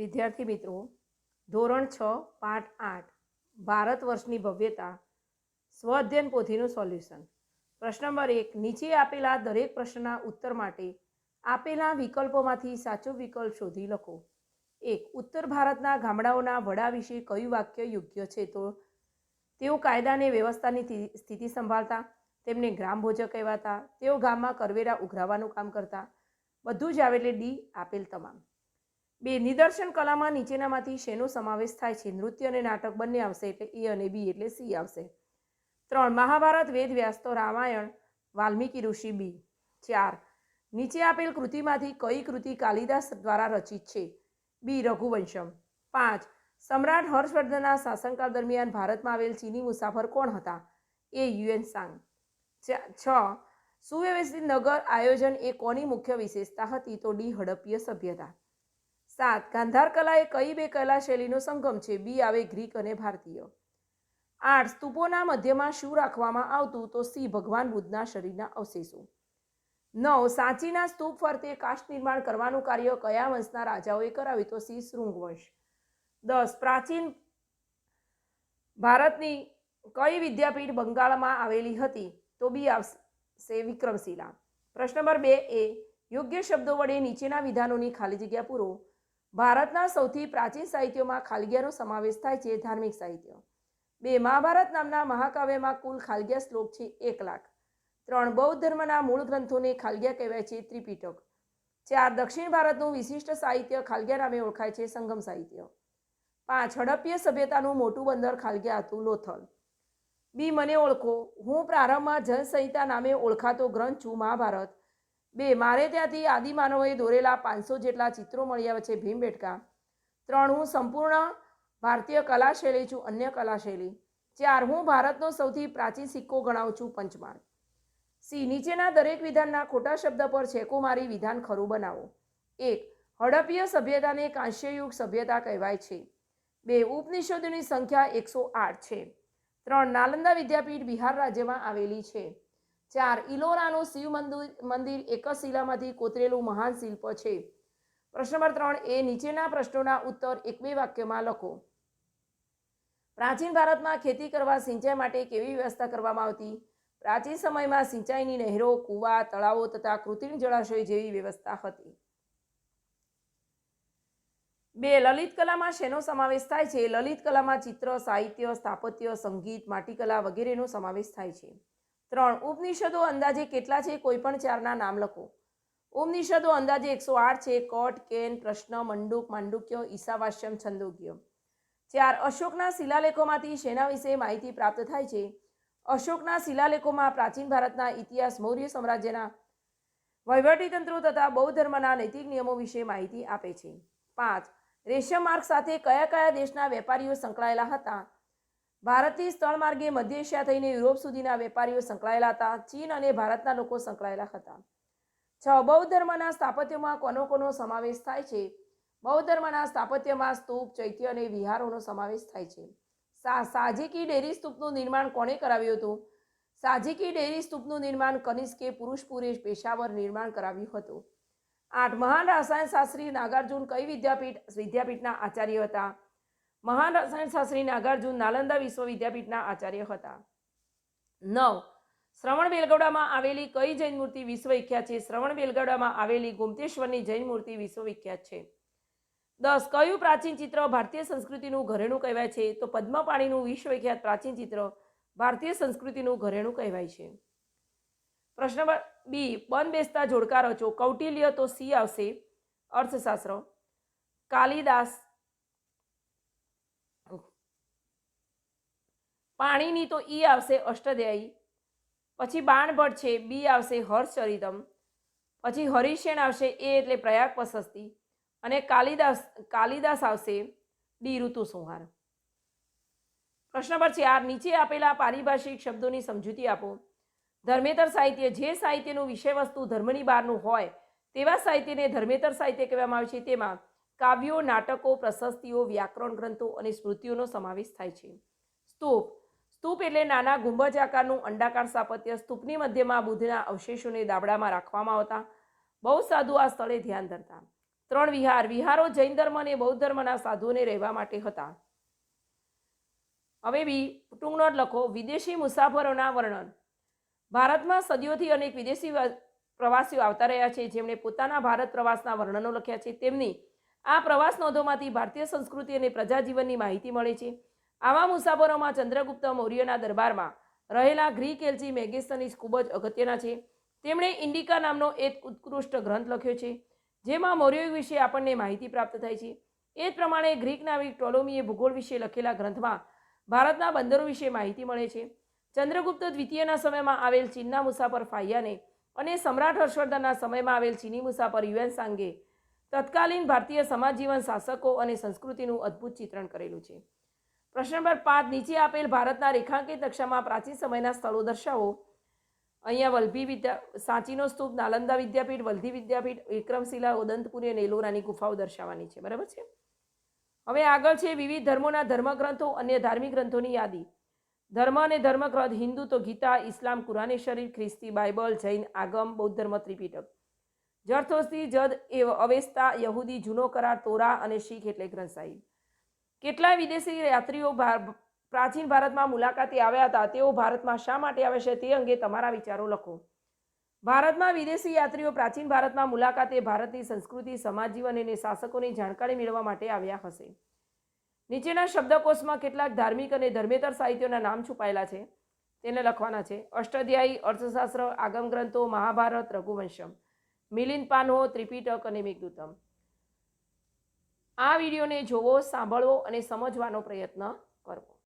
વિદ્યાર્થી મિત્રો, ધોરણ છ, પાઠ આઠ, ભારત વર્ષની ભવ્યતા, સ્વ અધ્યયન પોથીનું સોલ્યુશન. પ્રશ્ન નંબર એક, નીચે આપેલા દરેક પ્રશ્નના ઉત્તર માટે આપેલા વિકલ્પોમાંથી સાચો વિકલ્પ શોધી લખો. એક, ઉત્તર ભારતના ગામડાઓના વડા વિશે કયું વાક્ય યોગ્ય છે? તો તેઓ કાયદાને વ્યવસ્થાની સ્થિતિ સંભાળતા, તેમને ગ્રામ ભોજક કહેવાતા, તેઓ ગામમાં કરવેરા ઉઘરાવાનું કામ કરતા, બધું જ આવે એટલે ડી, આપેલ તમામ. બે નિદર્શન કલામાં નીચેનામાંથી શેનો સમાવેશ થાય છે? નૃત્ય અને નાટક બંને આવશે એટલે એ અને બી એટલે સી આવશે. ત્રણ, મહાભારત, વેદ, વ્યાસ તો રામાયણ, વાલ્મીકી ઋષિ બી. ચાર, નીચે આપેલ કૃતિમાંથી કઈ કૃતિ કાલિદાસ દ્વારા રચિત છે? બી, રઘુવંશમ. પાંચ, સમ્રાટ હર્ષવર્ધનના શાસનકાળ દરમિયાન ભારતમાં આવેલ ચીની મુસાફર કોણ હતા? એ, યુએન સાંગ. છ, સુવ્યવસ્થિત નગર આયોજન એ કોની મુખ્ય વિશેષતા હતી? તો ડી, હડપ્પીય સભ્યતા સાત, ગાંધાર કલા એ કઈ બે કલા શૈલીનો સંગમ છે? બી આવે ગ્રીક અને ભારતીય. આઠ, સ્તૂપોના મધ્યમાં શું રાખવામાં આવતું? તો સી, ભગવાન બુદ્ધના શરીરના અવશેષો. નવ, સાંચીના સ્તૂપ ફરતે કાષ્ટ નિર્માણ કરવાનું કાર્ય કયા વંશના રાજાઓએ કરાવ્યું? તો સી, શૃંગ વંશ. દસ, પ્રાચીન ભારતની કઈ વિદ્યાપીઠ બંગાળમાં આવેલી હતી? તો બી આવશે વિક્રમશિલા. પ્રશ્ન નંબર બે એ, યોગ્ય શબ્દો વડે નીચેના વિધાનોની ખાલી જગ્યા પૂરો. ભારતના સૌથી પ્રાચીન સાહિત્યોમાં ખાલગિયાનો સમાવેશ થાય છે ધાર્મિક સાહિત્ય. બે મહાભારત નામના મહાકાવ્યમાં કુલ ખાલગિયા શ્લોક છે એક લાખ. ત્રણ બૌદ્ધ ધર્મના મૂળ ગ્રંથોને ખાલગિયા કહેવાય છે ત્રિપિટક. ચાર દક્ષિણ ભારતનું વિશિષ્ટ સાહિત્ય ખાલગિયા નામે ઓળખાય છે સંગમ સાહિત્ય. પાંચ હડપ્પીય સભ્યતાનું મોટું બંદર ખાલગિયા હતું લોથલ. બી મને ઓળખો. હું પ્રારંભમાં જનસંહિતા નામે ઓળખાતો ગ્રંથ છું મહાભારત. બે, મારે ત્યાંથી આદિમાનવોએ દોરેલા પાંચસો જેટલા ચિત્રો મળી આવે છે ભીમબેટકા ત્રણ, હું સંપૂર્ણ ભારતીય કલા શૈલી છું, અન્ય કલા શૈલી ચાર, હું ભારતનો સૌથી પ્રાચીન સિક્કો ગણાવું છું પંચમાળ સી, નીચેના દરેક વિધાનના ખોટા શબ્દ પર છેકો મારી વિધાન ખરું બનાવો. એક, હડપ્પીય સભ્યતાને કાંસ્યયુગ સભ્યતા કહેવાય છે. બે, ઉપનિષદોની સંખ્યા એકસો આઠ છે. ત્રણ, નાલંદા વિદ્યાપીઠ બિહાર રાજ્યમાં આવેલી છે. ચાર ઇલોરાનું શિવ મંદિર મંદિર એક જ શિલામાંથી કોતરેલું મહાન શિલ્પ છે. પ્રશ્ન નંબર ત્રણ, એ નીચેના પ્રશ્નોના ઉત્તર એક બે વાક્યમાં લખો. પ્રાચીન ભારતમાં ખેતી કરવા સિંચાઈ માટે કેવી વ્યવસ્થા કરવામાં આવતી? પ્રાચીન સમયમાં સિંચાઈની નહેરો, કૂવા, તળાવો તથા કૃત્રિમ જળાશય જેવી વ્યવસ્થા હતી. બે, લલિત કલામાં શેનો સમાવેશ થાય છે? લલિત કલામાં ચિત્ર, સાહિત્ય, સ્થાપત્ય, સંગીત, માટીકલા વગેરેનો સમાવેશ થાય છે. ત્રણ ઉપનિષદો અંદાજે કેટલા છે? કોઈ પણ ચારના નામ લખો. ઉપનિષદો અંદાજે એકસો આઠ છે. કોટ, કેન, પ્રશ્ન, મંડુક, માંડુક્ય, ઈસાવાસ્યમ, છંદોગ્ય. ચાર, અશોકના શિલાલેખોમાંથી શેના વિશે માહિતી પ્રાપ્ત થાય છે? અશોકના શિલાલેખોમાં પ્રાચીન ભારતના ઇતિહાસ, મૌર્ય સામ્રાજ્યના વહીવટીતંત્રો તથા બૌદ્ધ ધર્મના નૈતિક નિયમો વિશે માહિતી આપે છે. પાંચ, રેશમ માર્ગ સાથે કયા કયા દેશના વેપારીઓ સંકળાયેલા હતા? ભારતથી સ્થળ માર્ગે મધ્ય એશિયા થઈને યુરોપ સુધીના વેપારીઓ સંકળાયેલા હતા. ચીન અને ભારતના લોકો સંકળાયેલા હતા. છ બૌદ્ધ ધર્મના સ્થાપત્યમાં કોનો કોનો સમાવેશ થાય છે. બૌદ્ધ ધર્મના સ્થાપત્યમાં સ્તૂપ, ચૈત્ય અને વિહારોનો સમાવેશ થાય છે. સાજીકી ડેરી સ્તૂપનું નિર્માણ કોણે કરાવ્યું હતું? સાજીકી ડેરી સ્તૂપનું નિર્માણ કનિષ્કે પુરુષપુરે પેશાવર નિર્માણ કરાવ્યું હતું. આઠ મહાન રસાયણશાસ્ત્રી નાગાર્જુન કઈ વિદ્યાપીઠ, વિદ્યાપીઠના આચાર્ય હતા? મહાન રસાયણશાસ્ત્રી નાગાર્જુન નાલંદા વિશ્વવિદ્યાપીઠના આચાર્ય હતા. નવ. શ્રવણ બેલગોડામાં આવેલી કઈ જૈન મૂર્તિ વિશ્વવિખ્યાત છે? શ્રવણ બેલગોડામાં આવેલી ગુમતેશ્વરની જૈન મૂર્તિ વિશ્વવિખ્યાત છે. દસ. કયું પ્રાચીન ચિત્ર ભારતીય સંસ્કૃતિનું ઘરેણું કહેવાય છે? તો પદ્મપાણીનું વિશ્વવિખ્યાત પ્રાચીન ચિત્ર ભારતીય સંસ્કૃતિનું ઘરેણું કહેવાય છે. પ્રશ્ન બી. બન બેસતા જોડકા રચો. કૌટિલ્ય તો સી આવશે? અર્થશાસ્ત્ર. કાલિદાસ પાણીની તો ઈ આવશે અષ્ટધ્યાયી, પછી બાણભટ્ટ છે, બી આવશે હર્ષચરિતમ, પછી હરિશેણ આવશે એ એટલે પ્રયાગ પ્રશસ્તિ, અને કાલિદાસ કાલિદાસ આવશે ડી ઋતુ સંહાર પ્રશ્ન પર છે આ નીચે આપેલા પારિભાષિક શબ્દોની સમજૂતી આપો. ધર્મેતર સાહિત્ય જે સાહિત્યનું વિષયવસ્તુ ધર્મની બહારનું હોય, તેવા સાહિત્યને ધર્મેતર સાહિત્ય કહેવામાં આવે છે. તેમાં કાવ્યો, નાટકો, પ્રશસ્તિઓ, વ્યાકરણ ગ્રંથો અને સ્મૃતિઓનો સમાવેશ થાય છે. સ્તૂપ સ્તૂપ એટલે નાના ગુંબજ આકારનું અંડાકાર સ્થાપત્ય સ્તૂપની મધ્યમાં બુદ્ધના અવશેષોને દાબડામાં રાખવામાં આવતા. બહુ સાધુ આ સ્થળે ધ્યાન ધરતા. ત્રણ વિહાર, વિહારો જૈન ધર્મ અને બૌદ્ધ ધર્મના સાધુઓને રહેવા માટે હતા. હવે બી ટૂંકનોટ લખો, વિદેશી મુસાફરોના વર્ણન. ભારતમાં સદીઓથી અનેક વિદેશી પ્રવાસીઓ આવતા રહ્યા છે. જેમણે પોતાના ભારત પ્રવાસના વર્ણનો લખ્યા છે. તેમની આ પ્રવાસ નોંધોમાંથી ભારતીય સંસ્કૃતિ અને પ્રજાજીવનની માહિતી મળે છે. આવા મુસાફરોમાં ચંદ્રગુપ્ત મૌર્યના દરબારમાં રહેલા ગ્રીક એલજી મેગેસ્તનીસ ખૂબ જ અગત્યના છે. તેમણે ઇન્ડિકા નામનો એક ઉત્કૃષ્ટ ગ્રંથ લખ્યો છે, જેમાં મૌર્ય વિશે આપણને માહિતી પ્રાપ્ત થાય છે. એ જ પ્રમાણે ગ્રીક નાવિક ટોલોમીએ ભૂગોળ વિશે લખેલા ગ્રંથમાં ભારતના બંદરો વિશે માહિતી મળે છે. ચંદ્રગુપ્ત દ્વિતીયના સમયમાં આવેલ ચીનના મુસાફર ફાહિયાને અને સમ્રાટ હર્ષવર્ધનના સમયમાં આવેલ ચીની મુસાફર યુએન સાંગે તત્કાલીન ભારતીય સમાજ જીવન શાસકો અને સંસ્કૃતિનું અદ્ભુત ચિત્રણ કરેલું છે. પ્રશ્ન નંબર પાંચ, નીચે આપેલ ભારતના રેખાંકિત નકશામાં પ્રાચીન સમયના સ્થળો દર્શાવો. અહીંયા વલ્ભી વિદ્યા, સાંચીનો સ્તૂપ, નાલંદા વિદ્યાપીઠ વલ્ધી વિદ્યાપીઠ, વિક્રમશિલા, ઉદંતપુરી અને એલોરાની ગુફાઓ દર્શાવવાની છે. બરાબર છે? હવે આગળ છે વિવિધ ધર્મોના ધર્મગ્રંથો, અન્ય ધાર્મિક ગ્રંથોની યાદી. ધર્મ અને ધર્મગ્રંથ, હિન્દુ તો ગીતા, ઇસ્લામ, કુરાને શરીર, ખ્રિસ્તી, બાઇબલ, જૈન, આગમ, બૌદ્ધ ધર્મ, ત્રિપીટક. જર્થોસ્તી, જદ એ અવેસ્તા, યહૂદી, જૂનો કરાર, તોરા અને શીખ એટલે ગ્રંથ સાહિબ કેટલાય વિદેશી યાત્રીઓ પ્રાચીન ભારતમાં મુલાકાતે આવ્યા હતા. તેઓ ભારતમાં શા માટે આવે છે તે અંગે તમારા વિચારો લખો. ભારતમાં વિદેશી યાત્રીઓ પ્રાચીન ભારતમાં મુલાકાતે ભારતની સંસ્કૃતિ સમાજ જીવન અને શાસકોની જાણકારી મેળવવા માટે આવ્યા હશે. નીચેના શબ્દકોશમાં કેટલાક ધાર્મિક અને ધર્મેતર સાહિત્યોના નામ છુપાયેલા છે. તેને લખવાના છે. અષ્ટાધ્યાયી અર્થશાસ્ત્ર આગમ ગ્રંથો મહાભારત, રઘુવંશમ, મિલિંદ પાનહો, ત્રિપીટક અને મેઘદૂતમ. આ વિડીયોને જોવો સાંભળવો અને સમજવાનો પ્રયત્ન કરવો.